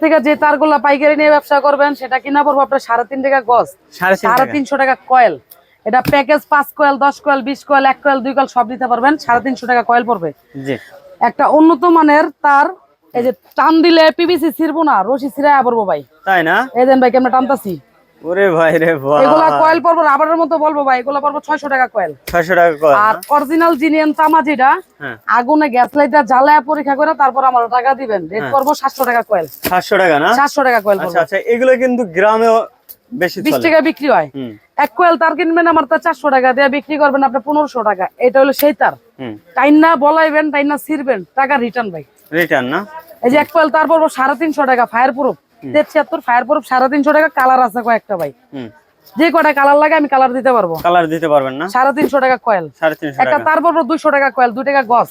থেকে যে তারগুলা পাইকারি নিয়ে ব্যবসা করবেন সেটা কিনা পড়ব আপনার সাড়ে তিন টাকা গজ। সাড়ে। তিনশো টাকা কয়েল। এটা প্যাকেজ পাঁচ কয়েল দশ কয়েল বিশ কয়েল এক কয়েল দুই কয়েল সব দিতে পারবেন। সাড়ে তিনশো টাকা কয়েল পড়বে। একটা উন্নত মানের তার এই যে টান দিলে পিবিসি ছিড়বো না রশি ছিড়ায় পড়ব ভাই। তাই না? এই দেন ভাই কেমন টানতাছি? ওরে ভাই রে ভাই এগুলা কয়েল পড়ব রাবারের মতো বলব ভাই এগুলা পড়ব ছয়শো টাকা কয়েল। ছয়শো টাকা কয় আর অরিজিনাল জিনিয়ান তামা যেটা হ্যাঁ। আগুনে গ্যাস লাইটার জ্বালায় পরীক্ষা করে তারপর আমার টাকা দিবেন। রেট করব সাতশো টাকা কয়েল। সাতশো টাকা না? সাতশো টাকা কয়েল আচ্ছা আচ্ছা এগুলো কিন্তু গ্রামেও বেশি বিশ চলে। টাকা বিক্রি হয়। এক কোয়েল তার কিনবেন আমার তার চারশো টাকা দিয়ে বিক্রি করবেন আপনি পনেরোশো টাকা। এটা হলো সেই তার। টাইনা বলাইবেন টাইনা ছিড়বেন টাকা রিটার্ন ভাই। রিটার্ন না? এই যে এক কোয়েল তার পড়ব সাড়ে তিনশো টাকা ফায়ার প্রুফ ছিয়াত্তর ফায়ার প্রুফ সাড়ে তিনশো টাকা কালার আছে কয়েকটা ভাই। যে কটা কালার লাগে আমি কালার দিতে পারব। কালার দিতে পারবেন না? সাড়ে তিনশো টাকা কয়েল সাড়ে তিনশো একটা তারপর তার দুইশো টাকা কয়েল দুই টাকা গজ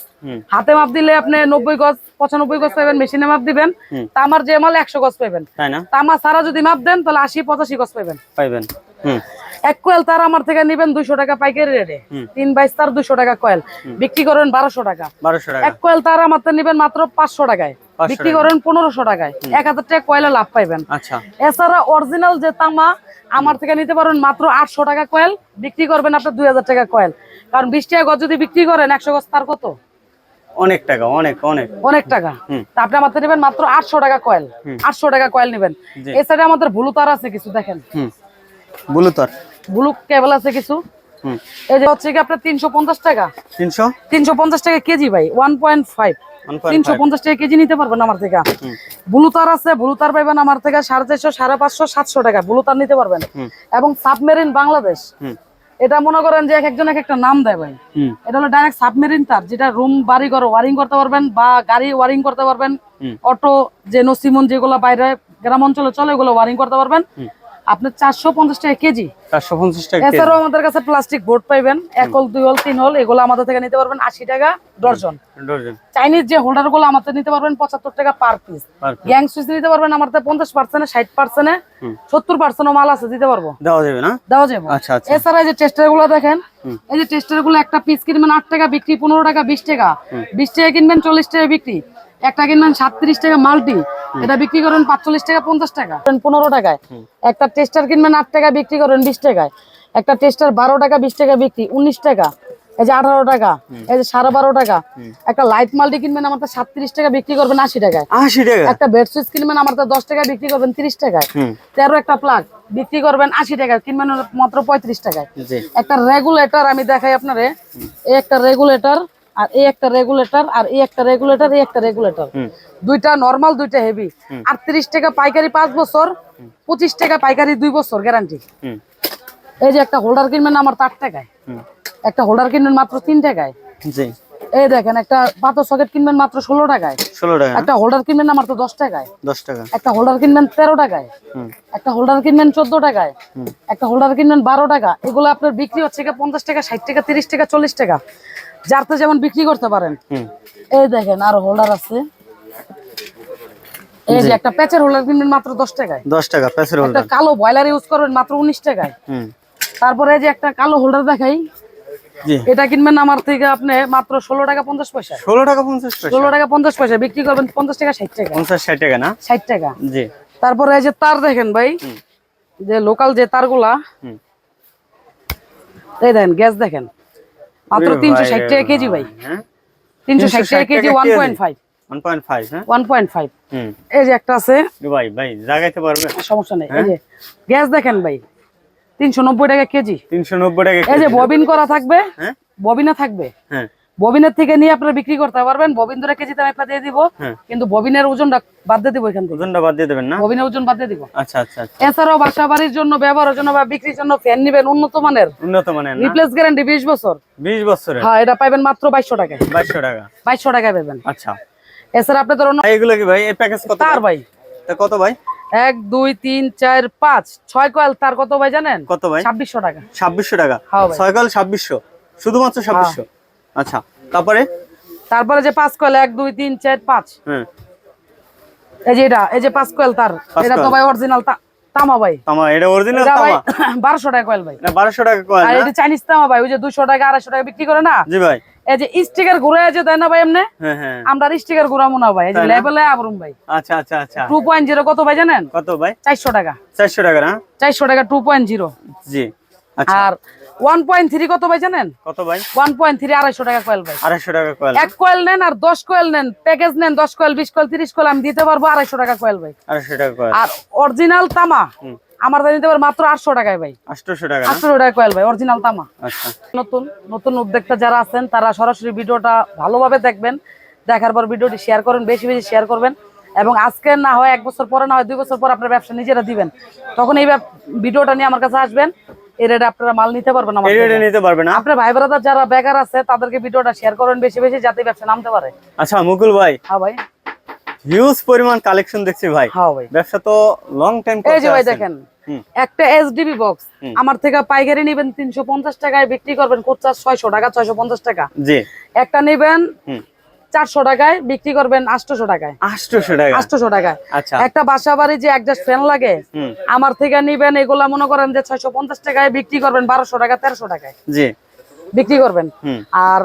হাতে মাপ দিলে আপনি নব্বই গজ। পঁচানব্বই গজ পাবেন মেশিনে মাপ দিবেন। তামার যে মাল একশো গজ পাবেন তামা ছাড়া যদি মাপ দেন তাহলে আশি পঁচাশি গজ পাবেন পাইবেন এক কোয়েল তার আমার থেকে নিবেন দুইশো টাকা পাইকারি রেটে তিন বাইশ তার দুইশো টাকা কয়েল। বিক্রি করেন বারোশো টাকা। বারোশো টাকা। এক কয়েল তার আমার থেকে নিবেন মাত্র পাঁচশো টাকায়। বিক্রি করেন পনেরোশো টাকায়। এক হাজার টাকা কয়েলে লাভ পাইবেন। আচ্ছা। এছাড়া অরিজিনাল যে তামা আমার থেকে নিতে পারেন মাত্র আটশো টাকা কয়েল। বিক্রি করবেন আপনার দুই হাজার টাকা কয়েল। কারণ বিশ টাকা গজ যদি বিক্রি করেন একশো গজ তার কত? অনেক টাকা অনেক অনেক। অনেক টাকা? তা আপনি আমার থেকে নেবেন মাত্র আটশো টাকা কয়েল। আটশো টাকা কয়েল নেবেন। এছাড়া আমাদের ভুলু তার আছে কিছু দেখেন। হুম। বুলুতর ব্লু কেবল আছে কিছু। হুম। এই যে হচ্ছে কি আপনার তিনশো পঞ্চাশ টাকা। তিনশো? তিনশো পঞ্চাশ টাকা কেজি ভাই ওয়ান পয়েন্ট ফাইভ তিনশো পঞ্চাশ টাকা কেজি নিতে পারবেন আমার থেকে। ব্লু তার আছে ব্লু তার পাইবেন আমার থেকে সাড়ে চারশো সাড়ে পাঁচশো সাতশো টাকা। ব্লু তার নিতে পারবেন। এবং সাবমেরিন বাংলাদেশ। এটা মনে করেন যে এক একজন এক একটা নাম দেয় ভাই। এটা হলো ডাইরেক্ট সাবমেরিন তার যেটা রুম বাড়ি ঘর ওয়ারিং করতে পারবেন বা গাড়ি ওয়ারিং করতে পারবেন। অটো যে নসিমন যেগুলো বাইরে গ্রাম অঞ্চলে চলে ওগুলো ওয়ারিং করতে পারবেন। আপনার চারশো পঞ্চাশ টাকা কেজি। চারশো পঞ্চাশ টাকা এছাড়াও আমাদের কাছে প্লাস্টিক বোর্ড পাইবেন এক হল দুই হল তিন হল এগুলো আমাদের থেকে নিতে পারবেন আশি টাকা ডর্জন ডজন। চাইনিজ যে হোল্ডারগুলো আমাদের নিতে পারবেন পঁচাত্তর টাকা পার পিস গ্যাং সুইচ নিতে পারবেন আমার পঞ্চাশ পার্সেন্ট ষাট পার্সেন্ট সত্তর পার্সেন্ট মাল আছে দিতে পারব। দেওয়া যাবে না? দেওয়া যাবে। আচ্ছা আচ্ছা। এছাড়া এই যে টেস্টারগুলো দেখেন এই যে টেস্টারগুলো একটা পিস কিনবেন আট টাকা বিক্রি পনেরো টাকা বিশ টাকা। বিশ টাকা কিনবেন চল্লিশ টাকা বিক্রি। একটা কিনবেন সাতত্রিশ টাকা মাল্টি। এটা বিক্রি করেন পাঁচচল্লিশ টাকা পঞ্চাশ টাকা। পনেরো টাকায়। একটা টেস্টার কিনবেন আট টাকা বিক্রি করেন বিশ টাকায়। একটা টেস্টার বারো টাকা বিশ টাকা বিক্রি উনিশ টাকা। এই যে আঠারো টাকা এই যে সাড়ে বারো টাকা। একটা লাইট মাল্টি কিনবেন আমার তো সাতত্রিশ টাকা বিক্রি করবেন আশি টাকায়। আশি টাকা? একটা বেড সুইচ কিনবেন আমার তো দশ টাকা বিক্রি করবেন তিরিশ টাকায়। তেরো একটা প্লাগ বিক্রি করবেন আশি টাকা কিনবেন মাত্র পঁয়ত্রিশ টাকায়। একটা রেগুলেটর আমি দেখাই আপনারে। একটা রেগুলেটর আর এই একটা রেগুলেটর আর এই একটা রেগুলেটর এই একটা রেগুলেটর দুইটা নরমাল দুইটা হেভি আটত্রিশ টাকা পাইকারি পাঁচ বছর পঁচিশ টাকা পাইকারি দুই বছর গ্যারান্টি এই যে একটা হোল্ডার কিনবেন আমার চার টাকায়। একটা হোল্ডার কিনবেন মাত্র তিন টাকায়। এই দেখেন একটা পাথর সকেট কিনবেন মাত্র ষোলো টাকায়। ষোলো টাকা একটা হোল্ডার কিনবেন আমার তো দশ টাকায়। দশ টাকা। একটা হোল্ডার কিনবেন তেরো টাকায়। একটা হোল্ডার কিনবেন চোদ্দ টাকায়। একটা হোল্ডার কিনবেন বারো টাকা। এগুলো আপনার বিক্রি হচ্ছে পঞ্চাশ টাকা ষাট টাকা তিরিশ টাকা চল্লিশ টাকা। যারতে যেমন বিক্রি করতে পারেন। এই দেখেন আর হোল্ডার আছে। এই যে একটা প্যাচের হোল্ডার কিনবেন মাত্র দশ টাকায়। দশ টাকা প্যাসের একটা হোল্ডার কালো বয়লার ইউজ করবেন মাত্র উনিশ টাকায়। হুম। তারপরে এই যে একটা কালো হোল্ডার দেখাই জি। এটা কিনবেন আমার থেকে আপনি মাত্র ষোলো টাকা পঞ্চাশ পয়সা। ষোলো টাকা পঞ্চাশ পয়সা। ষোলো টাকা পঞ্চাশ পয়সা বিক্রি করবেন পঞ্চাশ টাকা ষাট টাকা। পঞ্চাশ ষাট টাকা না? ষাট টাকা। জি। তারপরে এই যে তার দেখেন ভাই যে লোকাল যে তারগুলা। এই দেখেন গ্যাস দেখেন। মাত্র ওরে তিনশো ভাই ষাট রে টাকা কেজি ভাই। হ্যাঁ? তিনশো ষাট 360 টাকা কেজি টাকা one KG. Point five. One point five হ্যাঁ? One point five. হুম। এই যে একটা আছে। ভাই ভাই জাগাইতে পারবে সমস্যা নেই। হ্যাঁ? এই যে গ্যাস দেখেন ভাই তিনশো নব্বই টাকা কেজি। তিনশো নব্বই টাকা এই যে ববিন করা থাকবে? হ্যাঁ? ববিনা থাকবে? হ্যাঁ। ববিনের থেকে নিয়ে আপনারা বিক্রি করতে পারবেন। ববিন ধরে কেজিতে আমি দিয়ে দিব। হ্যাঁ। কিন্তু ববিনের ওজনটা বাদ দিয়ে দিব এখান থেকে। ওজনটা বাদ দিয়ে দেবেন না? ববিনের ওজন বাদ দিয়ে দিব। আচ্ছা আচ্ছা আচ্ছা। এছাড়াও বাসা বাড়ির জন্য ব্যবহারের জন্য বা বিক্রির জন্য ফ্যান নেবেন উন্নত মানের। উন্নত মানের না? রিপ্লেস গ্যারান্টি বিশ বছর। বিশ বছরের? হ্যাঁ এটা পাইবেন মাত্র বাইশশো টাকায় বাইশশো টাকা। বাইশশো টাকায় পাবেন আচ্ছা। এছাড়া আপনি ধরুন ভাই, এগুলো কি ভাই? এই প্যাকেজ কত তার ভাই? তা কত ভাই? এক দুই তিন চার পাঁচ। ছয় কয়েল তার কত ভাই জানেন? কত ভাই? ছাব্বিশশো টাকা। ছাব্বিশশো টাকা। হ্যাঁ। ছয় কাল ছাব্বিশশো। শুধুমাত্র ছাব্বিশশো? আচ্ছা তারপরে? তারপরে যে পাঁচ কয়েল এক দুই তিন চার পাঁচ। হ্যাঁ। এই যে এটা এই যে পাঁচ কয়েল তার এটা তো ভাই অরিজিনাল তামা ভাই। তামা এটা অরিজিনাল তামা? বারোশো টাকা কয়েল ভাই। না বারোশো টাকা কয়েল আর এটা চাইনিজ তামা ভাই ওই যে দুশো টাকা আড়াইশো টাকা বিক্রি করে না? জি ভাই। এই যে স্টিকার ঘুরে আছে তাই না ভাই এমনি? হ্যাঁ হ্যাঁ। আমরা স্টিকার না ভাই। এই যে লেভেলে আবরুম ভাই। আচ্ছা আচ্ছা আচ্ছা। টু পয়েন্ট জিরো কত ভাই জানেন? কত ভাই? চারশো টাকা। চারশো টাকা না? চারশো টাকা টু পয়েন্ট জিরো জি আচ্ছা। আর ওয়ান পয়েন্ট থ্রি কত ভাই জানেন? কত ভাই? ওয়ান পয়েন্ট থ্রি আড়াইশো টাকা কয়েল ভাই। আড়াইশো টাকা কয়েল। এক কয়েল নেন আর দশ কয়েল নেন প্যাকেজ নেন দশ কয়েল বিশ কয়েল তিরিশ কয়েল আমি দিতে পারব আড়াইশো টাকা কয়েল ভাই। আড়াইশো টাকা কয়েল। আর অরিজিনাল তামা আমার দাম পারব মাত্র আটশো টাকায় ভাই। আটশোশো টাকা আটশো টাকা কয়েল ভাই অরিজিনাল তামা। আচ্ছা। নতুন নতুন উদ্যোক্তা যারা আছেন তারা সরাসরি ভিডিওটা ভালোভাবে দেখবেন। দেখার পর ভিডিওটি শেয়ার করবেন বেশি বেশি শেয়ার করবেন। এবং আজকে না হয় এক বছর পরে না হয় দুই বছর পর আপনার ব্যবসা নিজেরা দিবেন। তখন এই ভিডিওটা নিয়ে আমার কাছে আসবেন। এই রেটে আপনারা মাল নিতে পারবেন আমার। রেটে নিতে পারবে না? আপনার ভাই ব্রাদার যারা বেকার আছে তাদেরকে ভিডিওটা শেয়ার করবেন বেশি বেশি যাতে ব্যবসা নামতে পারে। আচ্ছা মুকুল ভাই। হ্যাঁ ভাই। হিউজ পরিমাণ কালেকশন দেখছি ভাই। হ্যাঁ ভাই। ব্যবসা তো লং টাইম এই যে ভাই দেখেন। একটা এসডিবি বক্স আমার থেকে পাইকারি নেবেন তিনশো পঞ্চাশ টাকায় বিক্রি করবেন খুচরা ছয়শো টাকা ছয়শো পঞ্চাশ টাকা। জি। একটা নেবেন চারশো টাকায় বিক্রি করবেন আটশোশো টাকায়। আটশোশো টাকা। আটশোশো টাকায়। আচ্ছা। একটা বাসা বাড়ি যে একজাস্ট ফ্যান লাগে আমার থেকে নিবেন এগুলা মনে করেন যে ছয়শো পঞ্চাশ টাকায় বিক্রি করবেন বারোশো টাকা তেরোশো টাকায়। জি। বিক্রি করবেন। আর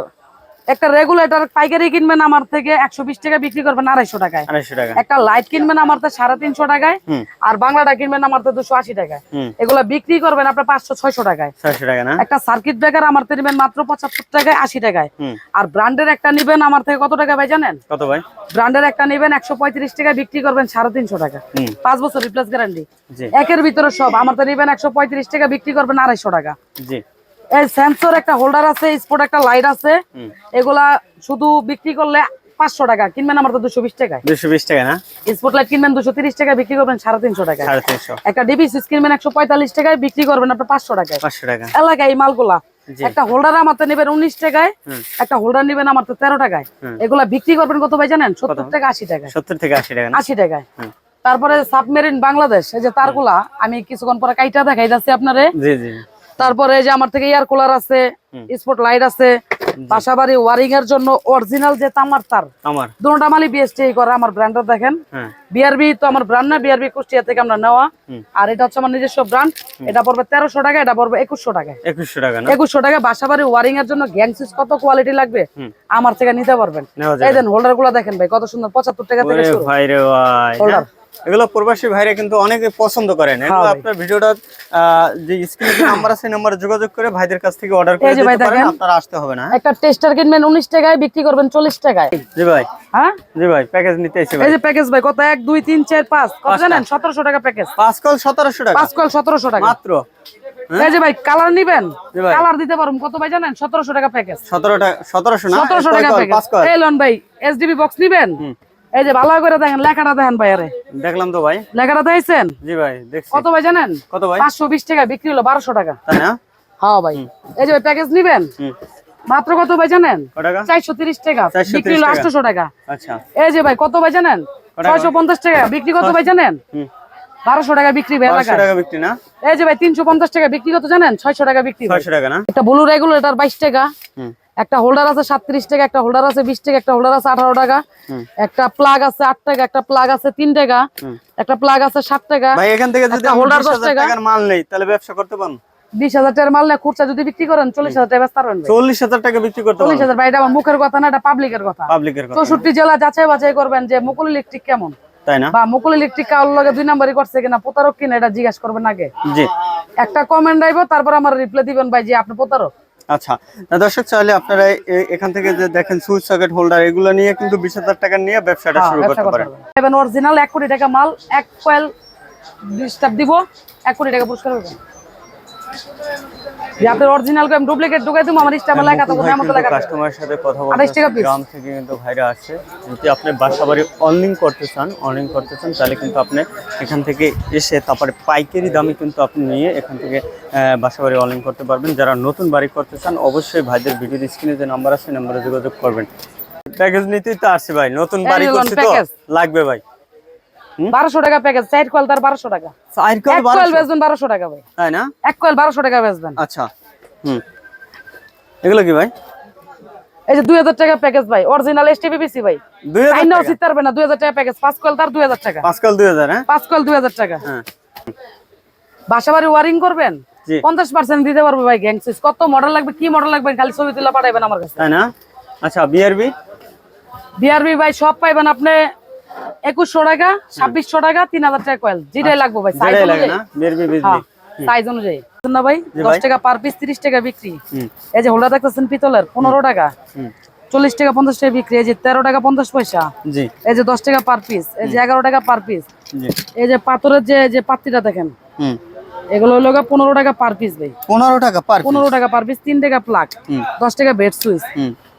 একটা রেগুলেটর পাইকারি কিনবেন আমার থেকে একশো বিশ টাকা বিক্রি করবেন আড়াইশো টাকায়। আড়াইশো টাকা। একটা লাইট কিনবেন আমার থেকে সাড়ে তিনশো টাকায় আর বাংলাটা কিনবেন আমার থেকে দুশো আশি টাকায়। এগুলা বিক্রি করবেন আপনার পাঁচশো ছয়শো টাকায়। একটা সার্কিট ব্রেকার আমার থেকে নেবেন মাত্র পঁচাত্তর টাকায় আশি টাকায়। আর ব্র্যান্ডের একটা নিবেন আমার থেকে কত টাকা ভাই জানেন? কত ভাই? ব্র্যান্ডের একটা নেবেন একশো পঁয়ত্রিশ টাকা বিক্রি করবেন সাড়ে তিনশো টাকা। পাঁচ বছর রিপ্লেস গ্যারান্টি একের ভিতরে সব। আমার তো নেবেন একশো পঁয়ত্রিশ টাকা বিক্রি করবেন আড়াইশো টাকা। এই সেন্সর একটা হোল্ডার আছে স্পোর্ট একটা লাইট আছে। এগুলা শুধু বিক্রি করলে পাঁচশো টাকা কিনবেন আমার তো দুশো বিশ টাকায়। দুশো বিশ টাকা না? কিনবেন দুশো তিরিশ টাকা বিক্রি করবেন সাড়ে তিনশো টাকা সাড়ে তিনশো। একটা ডিবি সুইচ কিনবেন একশো পঁয়তাল্লিশ টাকায় বিক্রি করবেন আপনার পাঁচশো টাকায়। পাঁচশো টাকা। এলাকায় এই মালগুলা। একটা হোল্ডার আমার তো নেবেন উনিশ টাকায় একটা হোল্ডার নেবেন আমার তো তেরো টাকায়। এগুলা বিক্রি করবেন কত ভাই জানেন? সত্তর টাকা আশি টাকায়। সত্তর থেকে আশি টাকা আশি টাকায়। তারপরে সাবমেরিন বাংলাদেশ এই যে তারগুলা আমি কিছুক্ষণ পরে কাইটা দেখাই যাচ্ছি আপনারে তারপরে এই যে আমার থেকে এয়ার কুলার আছে। স্পট লাইট আছে বাসাবাড়ি ওয়ারিং এর জন্য অরিজিনাল যে তামার তার আমার দুটা মালি বিএসটি করে আমার ব্র্যান্ডটা দেখেন। হ্যাঁ। বিআরবি তো আমার ব্র্যান্ড না বিআরবি কুষ্টিয়া থেকে আমরা নেওয়া। আর এটা হচ্ছে আমার নিজস্ব ব্র্যান্ড এটা পড়বে তেরোশো টাকা এটা পড়বে একুশশো টাকা। একুশশো টাকা একুশশো টাকা বাসাবাড়ি ওয়ারিং এর জন্য গ্যাং সুইচ কত কোয়ালিটি লাগবে আমার থেকে নিতে পারবেন। এই দেন হোল্ডারগুলা দেখেন ভাই কত সুন্দর পঁচাত্তর টাকা থেকে ওরে হ্যাঁ? এগুলো প্রবাসী ভাইরা কিন্তু অনেকে পছন্দ করেন। এগুলো হ্যাঁ আপনার ভিডিওটা যে স্ক্রিনে নাম্বার আছে নাম্বারে যোগাযোগ করে ভাইদের কাছ থেকে অর্ডার করে দিতে পারেন আপনারা আসতে হবে না হ্যাঁ? একটা টেস্টার কিনবেন উনিশ টাকায় বিক্রি করবেন চল্লিশ টাকায়। জি ভাই। হ্যাঁ? জি ভাই প্যাকেজ নিতে এসে ভাই এই যে প্যাকেজ ভাই কত? এক দুই তিন চার পাঁচ। কত জানেন? সতেরোশো টাকা প্যাকেজ পাঁচ কল সতেরোশো টাকা। পাঁচ কল সতেরোশো টাকা। মাত্র। এই যে ভাই কালার নিবেন? কালার দিতে পারুন কত ভাই জানেন? সতেরোশো টাকা প্যাকেজ সতেরো টাকা সতেরোশো না? সতেরোশো কয় টাকা প্যাকেজ এই লন ভাই এসডিবি বক্স নিবেন? হুম। এই যে ভালো করে দেখেন লেখাটা দেখেন ভাই আরে। দেখলাম তো ভাই। লেখাটা দেখছেন? জি ভাই দেখছি। কত ভাই জানেন? কত ভাই? পাঁচশো বিশ টাকা বিক্রি হলো বারোশো টাকা। তাই না? হ্যাঁ ভাই। এই যে প্যাকেজ নিবেন? মাত্র কত ভাই জানেন? কয় টাকা? বিক্রি হলো টাকা। আটশোশো টাকা। আচ্ছা। এই যে ভাই কত ভাই জানেন? টাকা? ছয়শো পঞ্চাশ টাকা। বিক্রি কত ভাই জানেন? হুম। বারোশো টাকা বিক্রি ভাই পাঁচশো এলাকায় টাকা বিক্রি না? এই যে ভাই তিনশো পঞ্চাশ টাকা। বিক্রি কত জানেন? ছয়শো টাকা বিক্রি ভাই। ছয়শো টাকা না? একটা ব্লু রেগুলেটর বাইশ টাকা। হুম। একটা হোল্ডার আছে সাতত্রিশ টাকা একটা হোল্ডার আছে বিশ টাকা একটা হোল্ডার আছে আঠারো টাকা। একটা প্লাগ আছে আট টাকা একটা প্লাগ আছে তিন টাকা। একটা প্লাগ আছে ষাট টাকা। এখান থেকে যদি 20,000 দশ টাকা। টাকার মাল নেই তাহলে ব্যবসা করতে পারেন বিশ হাজার টাকার মাল না খুচরা যদি বিক্রি করেন চল্লিশ হাজার টাকা ব্যস্ত চল্লিশ হাজার টাকা বিক্রি করতে চল্লিশ হাজার এটা আমার মুখের কথা না এটা পাবলিকের কথা। পাবলিকের চৌষট্টি জেলা যাচাই বাছাই করবেন যে মুকুল ইলেকট্রিক কেমন। তাই না? বা মুকুল ইলেকট্রিক লগে দুই নাম্বারই করছে কিনা প্রতারক কিনা এটা জিজ্ঞাসা করবেন আগে। জি। একটা কমেন্ট আইব তারপর আমার রিপ্লাই দিবেন ভাই যে আপনি প্রতারক। আচ্ছা দর্শক চাইলে আপনারা এখান থেকে যে দেখেন সুইচ সকেট হোল্ডার এগুলো নিয়ে কিন্তু বিশ হাজার টাকা নিয়ে ব্যবসাটা হ্যাঁ, শুরু করতে পারেন। এবার অরিজিনাল এক কোটি টাকা মাল এক কয়েল ডিস্টার্ব দিব এক কোটি টাকা পুরস্কার পাবেন যে আপনার অরিজিনাল ডুপ্লিকেট ঢুকাই দিব আমার লেখা থাকবে আমার লেখা থাকবে কাস্টমারের সাথে কথা বলতে টাকা। গ্রাম থেকে কিন্তু ভাইরা আসে। যদি আপনি বাসাবাড়ি অনলাইন করতে চান অনলাইন করতে চান তাহলে কিন্তু আপনি এখান থেকে এসে তারপরে পাইকারি দামে কিন্তু আপনি নিয়ে এখান থেকে আহ, বাসা বাড়ি অনলাইন করতে পারবেন। যারা নতুন বাড়ি করতে চান অবশ্যই ভাইদের ভিডিওর স্ক্রিনে যে নাম্বার আছে নাম্বারে যোগাযোগ করবেন। প্যাকেজ নিতেই তো আসছে ভাই নতুন বাড়ি নিলাম তো লাগবে ভাই। বারোশো টাকা প্যাকেজ চার কয়েল তার বারোশো টাকা। চার এক কয়েল বারোশো, বেচবেন বারোশো টাকা ভাই। তাই না? এক কয়েল বারোশো টাকা বেচবেন। আচ্ছা হুম। এগুলো কি ভাই? এই যে দুই হাজার টাকা প্যাকেজ ভাই অরিজিনাল এস টিপিসি ভাই। আইনাও টাকা? পারবে না দুই হাজার টাকা প্যাকেজ পাঁচ কয়েল তার দুই হাজার টাকা। পাঁচ কল দুই হাজার হ্যাঁ? পাঁচ কয়েল দুই হাজার টাকা। হ্যাঁ। বাসা বাড়ি ওয়ারিং করবেন পঞ্চাশ পার্সেন্ট দিতে পারব ভাই গ্যাংসিস কত মডেল লাগবে কি মডেল লাগবে খালি ছবি তুলে পাঠাইবেন আমার কাছে। তাই না? আচ্ছা বিআরবি বিআরবি ভাই সব পাইবেন আপনি একুশশো টাকা ছাব্বিশশো টাকা তিন হাজার টাকা কয়েল যেটাই লাগবে ভাই সাইজ অনুযায়ী। হ্যাঁ সাইজ অনুযায়ী। না ভাই দশ টাকা পার পিস তিরিশ টাকা বিক্রি। এই যে হোল্ডার দেখতেছেন পিতলের পনেরো টাকা। চল্লিশ টাকা পঞ্চাশ টাকা বিক্রি। এই যে তেরো টাকা পঞ্চাশ পয়সা। এই যে দশ টাকা পার পিস এই যে এগারো টাকা পার পিস এই যে পাথরের যে যে পাত্রিটা দেখেন হুম। এগুলো হলো পনেরো টাকা পার পিস ভাই। পনেরো টাকা পার পনেরো টাকা পার পিস তিন টাকা হুম। দশ টাকা বেড সুইচ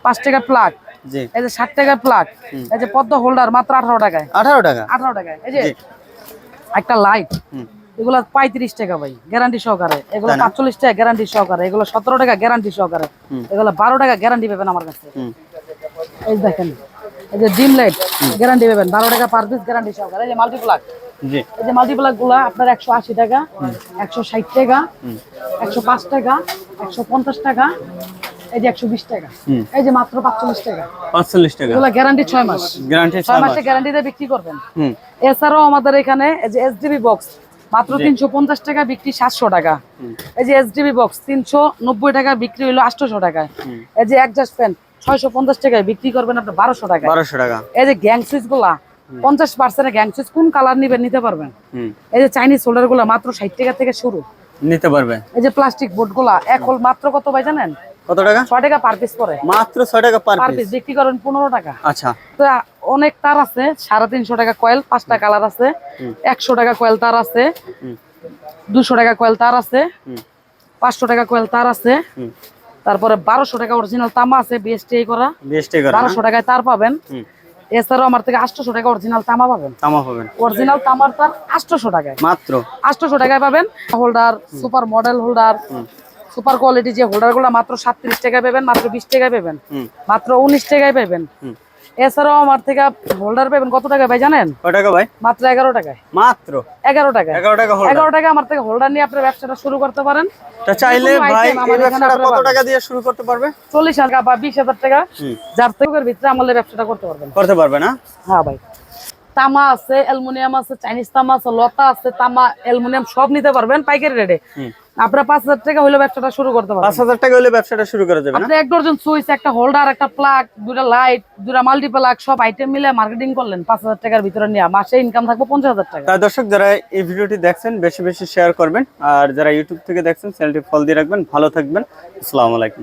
পাঁচ টাকা প্লাগ জি এই যে ষাট টাকার প্লাগ এই যে পদ্ম হোল্ডার মাত্র আঠারো টাকায়। আঠারো টাকা? আঠারো টাকায়। এই যে একটা লাইট এগুলো পঁয়ত্রিশ টাকা ভাই গ্যারান্টি সহকারে। এগুলো? পাঁচচল্লিশ টাকা গ্যারান্টি সহকারে এগুলো সতেরো টাকা গ্যারান্টি সহকারে। এগুলো বারো টাকা গ্যারান্টি পাবেন আমার কাছে। এই দেখেন এই যে ডিম লাইট গ্যারান্টি পাবেন। বারো টাকা পার পিস গ্যারান্টি সহকারে। এই যে মাল্টিপ্লাগ জি। এই যে মাল্টিপ্লাগগুলা আপনার একশো আশি টাকা একশো ষাট টাকা একশো পাঁচ টাকা একশো পঞ্চাশ টাকা এই যে একশো বিশ টাকা। এই যে মাত্র পাঁচচল্লিশ টাকা। পাঁচচল্লিশ টাকা। এগুলো গ্যারান্টি ছয় মাস। গ্যারান্টি ছয় মাসে গ্যারান্টিতে বিক্রি করবেন। হুম। এছাড়াও আমাদের এখানে এই যে এসডিবি বক্স মাত্র তিনশো পঞ্চাশ টাকা বিক্রি সাতশো টাকা। এই যে এসডিবি বক্স তিনশো নব্বই টাকা বিক্রি হলো আটশোশো টাকায়। এই যে একজাস্ট ফ্যান ছয়শো পঞ্চাশ টাকায় বিক্রি করবেন আপনি বারোশো টাকায়। বারোশো টাকা। এই যে গ্যাং সুইচগুলা পঞ্চাশ পার্সেন্ট গ্যাং সুইচ কোন কালার নিবেন নিতে পারবেন? এই যে চাইনিজ হোল্ডারগুলা মাত্র ষাট টাকা থেকে শুরু। নিতে পারবে। এই যে প্লাস্টিক বোর্ডগুলা এক হোল মাত্র কত ভাই জানেন? কত টাকা? ছয় টাকা পার পিস পরে মাত্র ছয় টাকা পার পিস বিক্রি করেন পনেরো টাকা। আচ্ছা। তো অনেক তার আছে সাড়ে তিনশো টাকা কয়েল পাঁচটা কালার আছে একশো টাকা কয়েল তার আছে হুম। দুশো টাকা কয়েল তার আছে হুম। পাঁচশো টাকা কয়েল তার আছে তারপরে বারোশো টাকা অরিজিনাল তামা আছে বিএসটিআই করা। বিএসটি করে না? বারোশো টাকায় তার পাবেন। এছাড়াও আমার থেকে আটশোশো টাকা অরিজিনাল তামা পাবেন। তামা পাবেন। অরিজিনাল তামার তার আটশোশো টাকায়। মাত্র। আটশোশো টাকায় পাবেন। Holder super model holder super quality যে হোল্ডারগুলো মাত্র সাতত্রিশ টাকায় পাবেন মাত্র বিশ টাকায় পাবেন মাত্র উনিশ টাকায় পাবেন। এছাড়াও আমার থেকে হোল্ডার পাবেন কত টাকা ভাই জানেন? টাকা ভাই? মাত্র এগারো টাকায়। মাত্র? এগারো টাকা এগারো টাকা আমার থেকে হোল্ডার নিয়ে আপনার ব্যবসাটা শুরু করতে পারেন। চাইলে ভাই কত টাকা দিয়ে শুরু করতে পারবে? চল্লিশ হাজার বা বিশ হাজার টাকা। যার থেকে ভিতরে আমাদের ব্যবসাটা করতে পারবেন। করতে পারবে না? হ্যাঁ ভাই। তামা আছে অ্যালুমিনিয়াম আছে চাইনিজ তামা আছে লতা আছে তামা অ্যালুমিনিয়াম সব নিতে পারবেন পাইকারি রেটে আপনার পাঁচ হাজার টাকা হলে ব্যবসাটা শুরু করতে পাঁচ পারবেন হাজার টাকা হলে ব্যবসাটা শুরু করা যাবে আপনি এক ডজন সুইচ একটা হোল্ডার একটা প্লাগ দুটা লাইট দুটা মাল্টিপ্লাগ সব আইটেম মিলে মার্কেটিং করলেন পাঁচ হাজার টাকার ভিতরে নিয়ে। মাসে ইনকাম থাকবে পঞ্চাশ হাজার টাকা। তাই দর্শক যারা এই ভিডিওটি দেখছেন বেশি বেশি শেয়ার করবেন। আর যারা ইউটিউব থেকে দেখছেন চ্যানেলটি ফলো দিয়ে রাখবেন। ভালো থাকবেন। আসসালামু আলাইকুম।